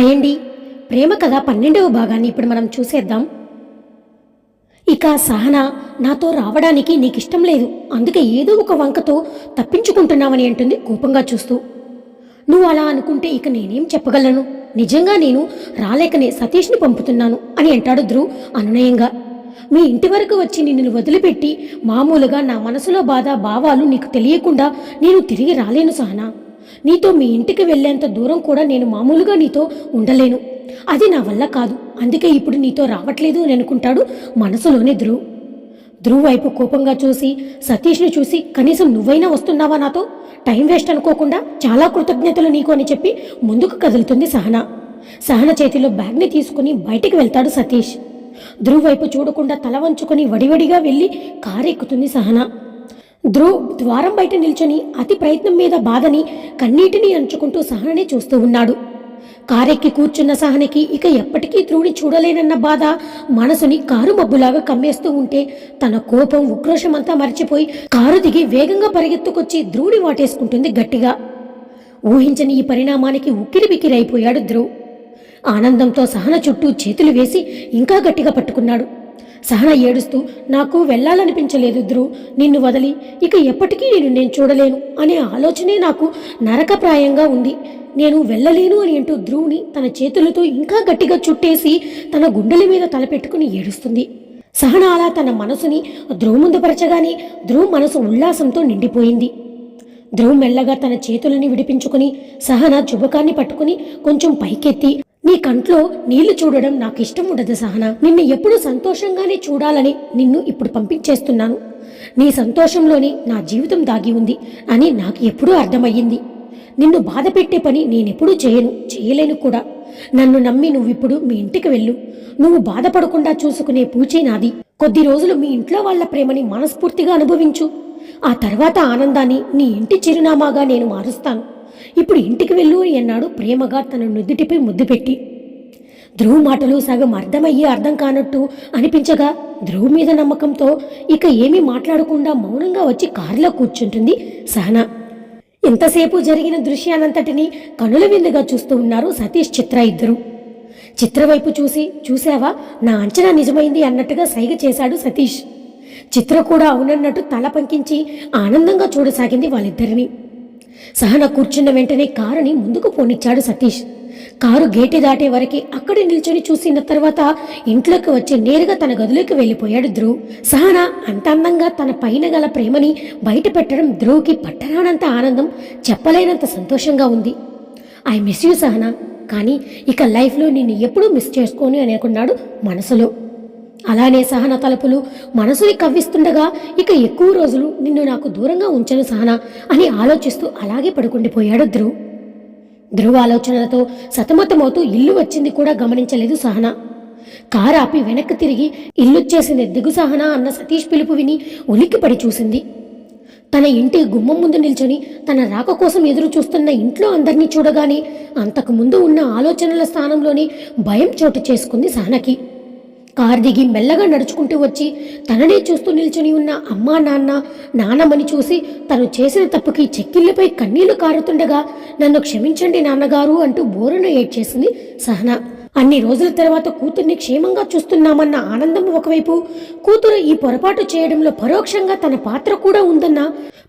Hi అండి ప్రేమ కథ పన్నెండవ భాగాన్ని ఇప్పుడు మనం చూసేద్దాం. ఇక సహన నాతో రావడానికి నీకు ఇష్టం లేదు. అందుకే ఏదో ఒక వంకతో తప్పించుకుంటున్నావని అంటుంది కోపంగా చూస్తూ. నువ్వు అలా అనుకుంటే ఇక నేనేం చెప్పగలను? నిజంగా నేను రాలేకనే సతీష్ని పంపుతున్నాను అని అంటాడు ధ్రువ్ అనునయంగా. మీ ఇంటి వరకు వచ్చి నిన్ను వదిలిపెట్టి మామూలుగా నా మనసులో బాధ భావాలు నీకు తెలియకుండా నేను తిరిగి రాలేను సహనా. నీతో మీ ఇంటికి వెళ్ళేంత దూరం కూడా నేను మామూలుగా నీతో ఉండలేను. అది నా వల్ల కాదు. అందుకే ఇప్పుడు నీతో రావట్లేదు అని అనుకుంటాడు మనసులోనే ధ్రువ్. ధ్రువ్ వైపు కోపంగా చూసి సతీష్ని చూసి కనీసం నువ్వైనా వస్తున్నావా నాతో? టైం వేస్ట్ అనుకోకుండా చాలా కృతజ్ఞతలు నీకు అని చెప్పి ముందుకు కదులుతుంది సహన. సహన చేతిలో బ్యాగ్ని తీసుకుని బయటికి వెళ్తాడు సతీష్. ధ్రువ్ వైపు చూడకుండా తల వంచుకొని వడివడిగా వెళ్ళి కారెక్కుతుంది సహన. ధ్రువ్ ద్వారం బయట నిల్చొని అతి ప్రయత్నం మీద బాధని కన్నీటిని అంచుకుంటూ సహననే చూస్తూ ఉన్నాడు. కారెక్కి కూర్చున్న సహనకి ఇక ఎప్పటికీ ధ్రువుని చూడలేనన్న బాధ మనసుని కారు మబ్బులాగా కమ్మేస్తూ ఉంటే తన కోపం ఉక్రోషమంతా మర్చిపోయి కారు దిగి వేగంగా పరిగెత్తుకొచ్చి ధ్రువుని వాటేసుకుంటుంది గట్టిగా. ఊహించని ఈ పరిణామానికి ఉక్కిరి బిక్కిరైపోయాడు ధ్రువ్ ఆనందంతో సహన చుట్టూ చేతులు వేసి ఇంకా గట్టిగా పట్టుకున్నాడు. సహన ఏడుస్తూ నాకు వెళ్ళాలనిపించలేదు ధ్రువ్ నిన్ను వదిలి. ఇక ఎప్పటికీ నేను నేను చూడలేను అనే ఆలోచనే నాకు నరకప్రాయంగా ఉంది. నేను వెళ్ళలేను అని అంటూ ధ్రువుని తన చేతులతో ఇంకా గట్టిగా చుట్టేసి తన గుండెల మీద తలపెట్టుకుని ఏడుస్తుంది. సహన అలా తన మనసుని ధ్రువ్ ముందుపరచగానే ధ్రువ్ మనసు ఉల్లాసంతో నిండిపోయింది. ధ్రువ్ మెల్లగా తన చేతులని విడిపించుకుని సహన చుబకాన్ని పట్టుకుని కొంచెం పైకెత్తి నీ కంట్లో నీళ్ళు చూడడం నాకు ఇష్టం ఉండదు సహన. నిన్ను ఎప్పుడు సంతోషంగానే చూడాలని నిన్ను ఇప్పుడు పంపించేస్తున్నాను. నీ సంతోషంలోనే నా జీవితం దాగి ఉంది అని నాకు ఎప్పుడూ అర్థమయ్యింది. నిన్ను బాధ పెట్టే పని నేనెప్పుడూ చేయను చేయలేను కూడా. నన్ను నమ్మి నువ్విప్పుడు మీ ఇంటికి వెళ్ళు. నువ్వు బాధపడకుండా చూసుకునే పూచే నాది. కొద్ది రోజులు మీ ఇంట్లో వాళ్ళ ప్రేమని మనస్ఫూర్తిగా అనుభవించు. ఆ తర్వాత ఆనందాన్ని నీ ఇంటి చిరునామాగా నేను మారుస్తాను. ఇప్పుడు ఇంటికి వెళ్ళు అని అన్నాడు. ప్రేమగా తన నుదుటిపై ముద్దు పెట్టి. ధ్రువ్ మాటలు సగం అర్థమయ్యి అర్థం కానట్టు అనిపించగా ధ్రువ్ మీద నమ్మకంతో ఇక ఏమీ మాట్లాడకుండా మౌనంగా వచ్చి కారులో కూర్చుంటుంది సహనా. ఇంతసేపు జరిగిన దృశ్యానంతటిని కనుల విందుగా చూస్తూ ఉన్నారు సతీష్ చిత్ర ఇద్దరు. చిత్ర వైపు చూసి చూసావా నా అంచనా నిజమైంది అన్నట్టుగా సైగ చేశాడు సతీష్. చిత్ర కూడా అవునన్నట్టు తల పంకించి ఆనందంగా చూడసాగింది వాళ్ళిద్దరిని. సహన కూర్చున్న వెంటనే కారుని ముందుకు పోనిచ్చాడు సతీష్. కారు గేటు దాటే వరకు అక్కడే నిల్చొని చూసిన తర్వాత ఇంట్లోకి వచ్చి నేరుగా తన గదిలోకి వెళ్ళిపోయాడు ధ్రువ్. సహన అంత అందంగా తన పైన గల ప్రేమని బయట పెట్టడం ధ్రువ్కి పట్టరానంత ఆనందం చెప్పలేనంత సంతోషంగా ఉంది. ఐ మిస్ యూ సహన కానీ ఇక లైఫ్లో నిన్ను ఎప్పుడూ మిస్ చేసుకోను అని అనుకున్నాడు మనసులో. అలానే సహన తలుపులు మనసుని కవ్విస్తుండగా ఇక ఎక్కువ రోజులు నిన్ను నాకు దూరంగా ఉంచను సహన అని ఆలోచిస్తూ అలాగే పడుకుండిపోయాడు ధ్రువ్. ధ్రువ ఆలోచనలతో సతమతమవుతూ ఇల్లు వచ్చింది కూడా గమనించలేదు సహన. కారు ఆపి వెనక్కి తిరిగి ఇల్లొచ్చేసింది దిగు సహన అన్న సతీష్ పిలుపు విని ఉలిక్కిపడి చూసింది. తన ఇంటి గుమ్మం ముందు నిల్చొని తన రాక కోసం ఎదురు చూస్తున్న ఇంట్లో అందరినీ చూడగానే అంతకు ముందు ఉన్న ఆలోచనల స్థానంలోనే భయం చోటు చేసుకుంది సహనకి. కారు దిగి మెల్లగా నడుచుకుంటూ వచ్చి తననే చూస్తూ నిల్చుని ఉన్న అమ్మా నాన్న నాన్నమని చూసి తను చేసిన తప్పుకి చెక్కిళ్ళపై కన్నీళ్ళు కారుతుండగా నన్ను క్షమించండి నాన్నగారు అంటూ బోరున ఏడ్చేసింది సహన. అన్ని రోజుల తర్వాత కూతుర్ని క్షేమంగా చూస్తున్నామన్న ఆనందం ఒకవైపు కూతురు ఈ పొరపాటు చేయడంలో పరోక్షంగా తన పాత్ర కూడా ఉందన్న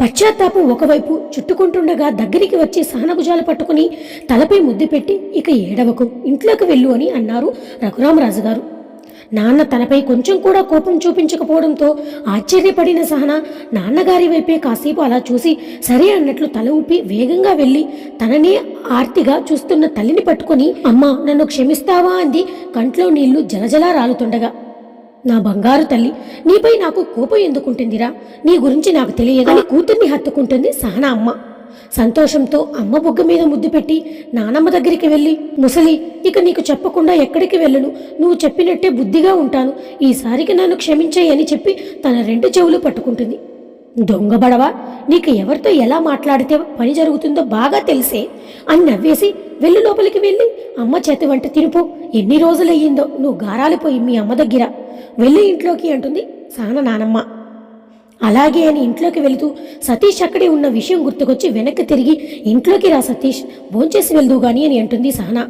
పశ్చాత్తాపం ఒకవైపు చుట్టుకుంటుండగా దగ్గరికి వచ్చి సహనభుజాలు పట్టుకుని తలపై ముద్దు పెట్టి ఇక ఏడవకు ఇంట్లోకి వెళ్ళు అని అన్నారు రఘురామరాజు గారు నాన్న తనపై కొంచెం కూడా కోపం చూపించకపోవడంతో ఆశ్చర్యపడిన సహన నాన్నగారి వైపే కాసేపు అలా చూసి సరే అన్నట్లు తల ఊపి వేగంగా వెళ్ళి తననే ఆర్తిగా చూస్తున్న తల్లిని పట్టుకొని అమ్మా నన్ను క్షమిస్తావా అంది. కంట్లో నీళ్ళు జలజలా రాలుతుండగా నా బంగారు తల్లి నీపై నాకు కోపం ఎందుకుంటుందిరా? నీ గురించి నాకు తెలియదని కూతుర్ని హత్తుకుంటుంది సహన అమ్మ. సంతోషంతో అమ్మ బుగ్గ మీద ముద్దు పెట్టి నానమ్మ దగ్గరికి వెళ్ళి ముసలి ఇక నీకు చెప్పకుండా ఎక్కడికి వెళ్ళను? నువ్వు చెప్పినట్టే బుద్ధిగా ఉంటాను. ఈసారికి నన్ను క్షమించేయి అని చెప్పి తన రెండు చెవులు పట్టుకుంటుంది. దొంగబడవా నీకు ఎవరితో ఎలా మాట్లాడితే పని జరుగుతుందో బాగా తెలిసే అని నవ్వేసి వెళ్ళి లోపలికి వెళ్ళి అమ్మ చేతి వంట తినుపు. ఎన్ని రోజులయ్యిందో నువ్వు గారాలిపోయి మీ అమ్మ దగ్గర. వెళ్ళి ఇంట్లోకి అంటుంది సాన నానమ్మ. అలాగే అని ఇంట్లోకి వెళుతూ సతీష్ అక్కడే ఉన్న విషయం గుర్తుకొచ్చి వెనక్కి తిరిగి ఇంట్లోకి రా సతీష్ భోంచేసి వెళ్దు గాని అని అంటుంది సహనా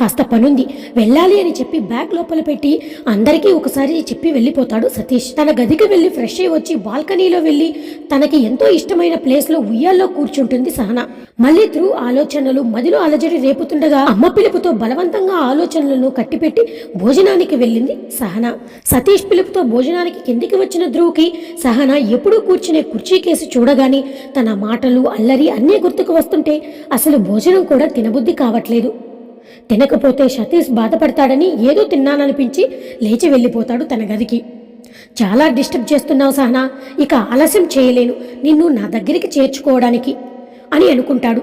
కాస్త పనుంది. వెళ్ళాలి అని చెప్పి బ్యాగ్ లోపల పెట్టి అందరికీ ఒకసారి చెప్పి వెళ్ళిపోతాడు సతీష్. తన గదికి వెళ్ళి ఫ్రెష్ అయ్యి వచ్చి బాల్కనీలో వెళ్ళి తనకి ఎంతో ఇష్టమైన ప్లేస్లో ఉయ్యాల్లో కూర్చుంటుంది సహన. మళ్ళీ త్రూ ఆలోచనలు మదిలో అలజడి రేపుతుండగా అమ్మ పిలుపుతో బలవంతంగా ఆలోచనలను కట్టిపెట్టి భోజనానికి వెళ్ళింది సహన. సతీష్ పిలుపుతో భోజనానికి కిందికి వచ్చిన ధ్రువుకి సహన ఎప్పుడూ కూర్చునే కుర్చీ కేసు చూడగానే తన మాటలు అల్లరి అన్నీ గుర్తుకు వస్తుంటే అసలు భోజనం కూడా తినబుద్ధి కావట్లేదు. తినకపోతే సతీష్ బాధపడతాడని ఏదో తిన్నాననిపించి లేచి వెళ్ళిపోతాడు తన గదికి. చాలా డిస్టర్బ్ చేస్తున్నావు సహనా ఇక ఆలస్యం చేయలేను నిన్ను నా దగ్గరికి చేర్చుకోవడానికి అని అనుకుంటాడు.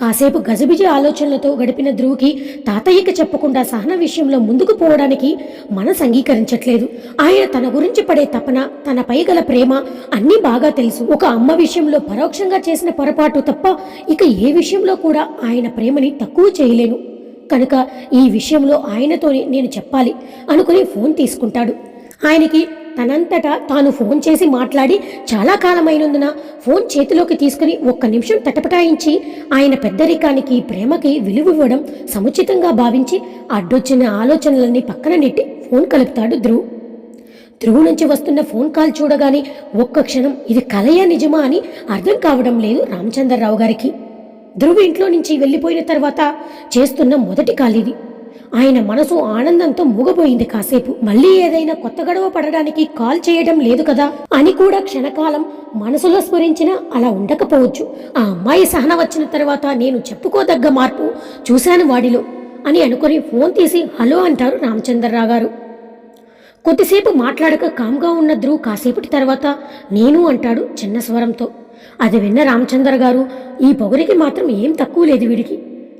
కాసేపు గజబిజి ఆలోచనలతో గడిపిన ధ్రువుకి తాతయ్యకి చెప్పకుండా సహన విషయంలో ముందుకు పోవడానికి మనసు అంగీకరించట్లేదు. ఆయన తన గురించి పడే తపన తనపై గల ప్రేమ అన్నీ బాగా తెలుసు. ఒక అమ్మ విషయంలో పరోక్షంగా చేసిన పొరపాటు తప్ప ఇక ఏ విషయంలో కూడా ఆయన ప్రేమని తక్కువ చేయలేను. కనుక ఈ విషయంలో ఆయనతోనే నేను చెప్పాలి అనుకుని ఫోన్ తీసుకుంటాడు. ఆయనకి తనంతటా తాను ఫోన్ చేసి మాట్లాడి చాలా కాలమైనందున ఫోన్ చేతిలోకి తీసుకుని ఒక్క నిమిషం తటపటాయించి ఆయన పెద్దరికానికి ప్రేమకి విలువ ఇవ్వడం సముచితంగా భావించి అడ్డొచ్చిన ఆలోచనలన్నీ పక్కన నెట్టి ఫోన్ కలుపుతాడు ధ్రువ్. ధ్రువ్ నుంచి వస్తున్న ఫోన్ కాల్ చూడగానే ఒక్క క్షణం ఇది కలయా నిజమా అని అర్థం కావడం లేదు రామచంద్రరావు గారికి. ధ్రువ ఇంట్లో నుంచి వెళ్ళిపోయిన తర్వాత చేస్తున్న మొదటి కాల్ ఇది ఆయన మనసు ఆనందంతో మూగబోయింది కాసేపు. మళ్ళీ ఏదైనా కొత్త గడవ పడడానికి కాల్ చేయడం లేదు కదా? అని కూడా క్షణకాలం మనసులో స్మరించినా అలా ఉండకపోవచ్చు. ఆ అమ్మాయి సహన వచ్చిన తర్వాత నేను చెప్పుకోదగ్గ మార్పు చూశాను వాడిలో అని అనుకుని ఫోన్ తీసి హలో అంటారు రామచంద్రరావు గారు. కొద్దిసేపు మాట్లాడక కామ్గా ఉన్న ధ్రువ్ కాసేపటి తర్వాత నేను అంటాడు చిన్న స్వరంతో. అది విన్న రామచంద్ర గారు ఈ పొగరికి మాత్రం ఏం తక్కువ లేదు వీడికి.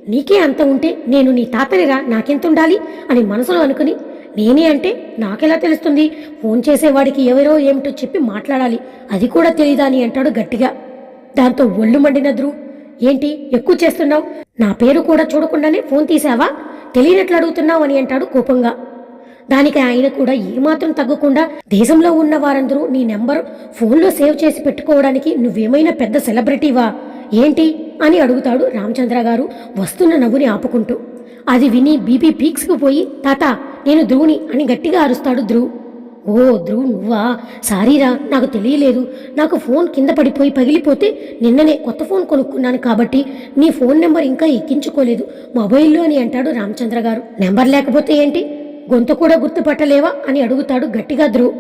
నీకే అంత ఉంటే నేను నీ తాతనిరా నాకెంత ఉండాలి అని మనసులో అనుకుని నేనే అంటే నాకెలా తెలుస్తుంది? ఫోన్ చేసేవాడికి ఎవరో ఏమిటో చెప్పి మాట్లాడాలి. అది కూడా తెలీదా అని అంటాడు గట్టిగా. దాంతో ఒళ్ళు మండినద్రు ఏంటి ఎక్కువ చేస్తున్నావు? నా పేరు కూడా చూడకుండానే ఫోన్ తీసావా తెలియనట్లు అడుగుతున్నావు అని అంటాడు కోపంగా. దానికి ఆయన కూడా ఏమాత్రం తగ్గకుండా దేశంలో ఉన్న వారందరూ నీ నెంబర్ ఫోన్లో సేవ్ చేసి పెట్టుకోవడానికి నువ్వేమైనా పెద్ద సెలబ్రిటీవా? ఏంటి? అని అడుగుతాడు రామచంద్ర గారు వస్తున్న నవ్వుని ఆపుకుంటూ. అది విని బీపీ పీక్స్కి పోయి తాత నేను ధ్రువుని అని గట్టిగా అరుస్తాడు ధ్రువ్. ఓ ధ్రువ్ నువ్వా? సారీరా నాకు తెలియలేదు. నాకు ఫోన్ కింద పడిపోయి పగిలిపోతే నిన్ననే కొత్త ఫోన్ కొనుక్కున్నాను కాబట్టి నీ ఫోన్ నెంబర్ ఇంకా ఎక్కించుకోలేదు. మొబైల్లో అని అంటాడు రామచంద్ర గారు. నెంబర్ లేకపోతే ఏంటి? గొంతు కూడా గుర్తుపట్టలేవా అని అడుగుతాడు గట్టిగా ధ్రువ్.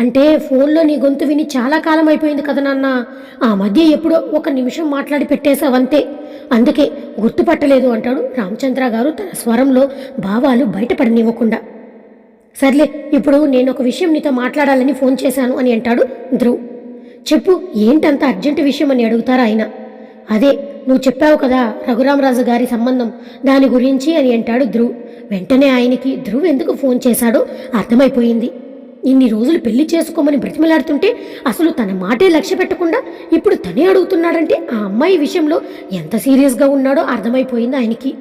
అంటే ఫోన్లో నీ గొంతు విని చాలా కాలం అయిపోయింది కదా నాన్న. ఆ మధ్య ఎప్పుడో ఒక నిమిషం మాట్లాడి పెట్టేశావంతే. అందుకే గుర్తుపట్టలేదు అంటాడు రామచంద్ర గారు తన స్వరంలో భావాలు బయటపడనివ్వకుండా. సర్లే ఇప్పుడు నేను ఒక విషయం నీతో మాట్లాడాలని ఫోన్ చేశాను అని అంటాడు ధ్రువ్. చెప్పు ఏంటంత అర్జెంటు విషయం అని అడుగుతారు ఆయన. అదే నువ్వు చెప్పావు కదా రఘురామరాజు గారి సంబంధం. దాని గురించి అని అంటాడు ధ్రువ్. వెంటనే ఆయనకి ధ్రువ్ ఎందుకు ఫోన్ చేశాడో అర్థమైపోయింది. ఇన్ని రోజులు పెళ్ళి చేసుకోమని బ్రతిమలాడుతుంటే అసలు తన మాటే లక్ష్య పెట్టకుండా ఇప్పుడు తనే అడుగుతున్నాడంటే ఆ అమ్మాయి విషయంలో ఎంత సీరియస్గా ఉన్నాడో అర్థమైపోయింది ఆయనకి.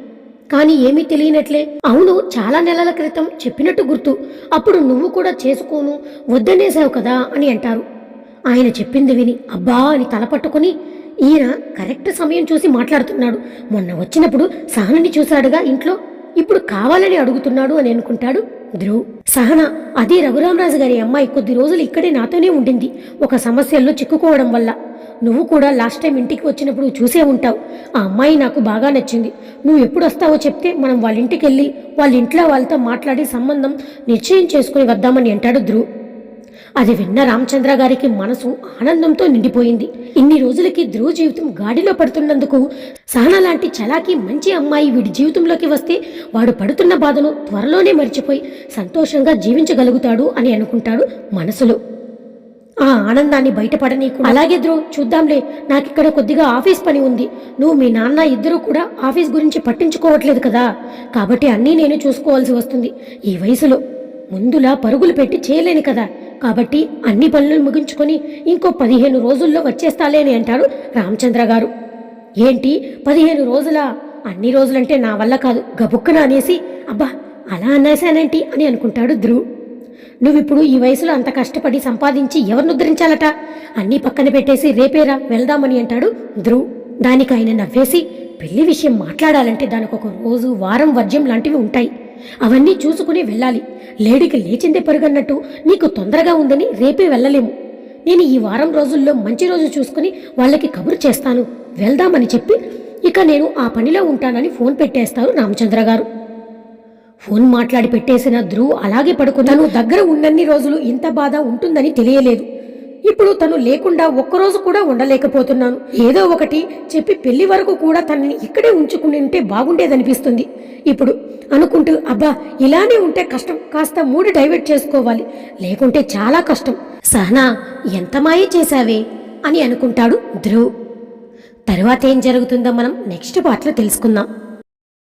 కానీ ఏమీ తెలియనట్లే. అవును చాలా నెలల క్రితం చెప్పినట్టు గుర్తు. అప్పుడు నువ్వు కూడా చేసుకోను వద్దనేసావు కదా అని అంటారు. ఆయన చెప్పింది విని అబ్బా అని తల పట్టుకుని ఈయన కరెక్ట్ సమయం చూసి మాట్లాడుతున్నాడు. మొన్న వచ్చినప్పుడు సహనని చూశాడుగా ఇంట్లో. ఇప్పుడు కావాలని అడుగుతున్నాడు అని అనుకుంటాడు ధ్రువ్. సహన అది రఘురామరాజు గారి అమ్మాయి కొద్ది రోజులు ఇక్కడే నాతోనే ఉండింది. ఒక సమస్యల్లో చిక్కుకోవడం వల్ల. నువ్వు కూడా లాస్ట్ టైం ఇంటికి వచ్చినప్పుడు చూసే ఉంటావు. ఆ అమ్మాయి నాకు బాగా నచ్చింది. నువ్వు ఎప్పుడు వస్తావో చెప్తే మనం వాళ్ళ ఇంటికి వెళ్ళి వాళ్ళ ఇంట్లో వాళ్ళతో మాట్లాడి సంబంధం నిశ్చయం చేసుకుని వద్దామని అంటాడు ధ్రువ్. అది విన్న రామచంద్ర గారికి మనసు ఆనందంతో నిండిపోయింది. ఇన్ని రోజులకి ధ్రువ జీవితం గాడిలో పడుతున్నందుకు సహన లాంటి చలాకి మంచి అమ్మాయి వీడి జీవితంలోకి వస్తే వాడు పడుతున్న బాధను త్వరలోనే మర్చిపోయి సంతోషంగా జీవించగలుగుతాడు అని అనుకుంటాడు మనసులో. ఆ ఆనందాన్ని బయటపడనీకు అలాగే ధ్రువ్ చూద్దాంలే నాకిక్కడ కొద్దిగా ఆఫీస్ పని ఉంది. నువ్వు మీ నాన్న ఇద్దరూ కూడా ఆఫీస్ గురించి పట్టించుకోవట్లేదు కదా. కాబట్టి అన్నీ నేను చూసుకోవాల్సి వస్తుంది. ఈ వయసులో ముందులా పరుగులు పెట్టి చేయలేను కదా. కాబట్టి అన్ని పనులు ముగించుకొని ఇంకో పదిహేను రోజుల్లో వచ్చేస్తాలే అని అంటాడు రామచంద్ర గారు. ఏంటి? పదిహేను రోజుల? అన్ని రోజులంటే నా వల్ల కాదు. గబుక్కన అనేసి అబ్బా అలా అనేసానేంటి అని అనుకుంటాడు ధ్రువ్. నువ్విప్పుడు ఈ వయసులో అంత కష్టపడి సంపాదించి ఎవరిని ఉద్ధరించాలట అన్నీ పక్కన పెట్టేసి రేపేరా వెళ్దామని అంటాడు ధ్రువ్. దానికి ఆయన నవ్వేసి పెళ్ళి విషయం మాట్లాడాలంటే దానికి ఒక రోజు వారం వర్జ్యం లాంటివి ఉంటాయి. అవన్నీ చూసుకుని వెళ్ళాలి. లేడికి లేచిందే పరుగన్నట్టు నీకు తొందరగా ఉందని రేపే వెళ్ళలేము. నేను ఈ వారం రోజుల్లో మంచి రోజు చూసుకుని వాళ్ళకి కబురు చేస్తాను. వెళ్దామని చెప్పి ఇక నేను ఆ పనిలో ఉంటానని ఫోన్ పెట్టేస్తారు రామచంద్ర గారు. ఫోన్ మాట్లాడి పెట్టేసిన ధ్రువ్ అలాగే పడుకున్నాను దగ్గర ఉన్నన్ని రోజులు ఇంత బాధ ఉంటుందని తెలియలేదు. ఇప్పుడు తను లేకుండా ఒక్కరోజు కూడా ఉండలేకపోతున్నాను. ఏదో ఒకటి చెప్పి పెళ్ళి వరకు కూడా తనని ఇక్కడే ఉంచుకుని ఉంటే బాగుండేదనిపిస్తుంది. ఇప్పుడు అనుకుంటూ అబ్బా ఇలానే ఉంటే కష్టం కాస్త మూడు డైవర్ట్ చేసుకోవాలి. లేకుంటే చాలా కష్టం. సహనా ఎంత మాయ చేశావే? అని అనుకుంటాడు ధ్రువ్. తర్వాత ఏం జరుగుతుందో మనం నెక్స్ట్ పార్ట్లో తెలుసుకుందాం.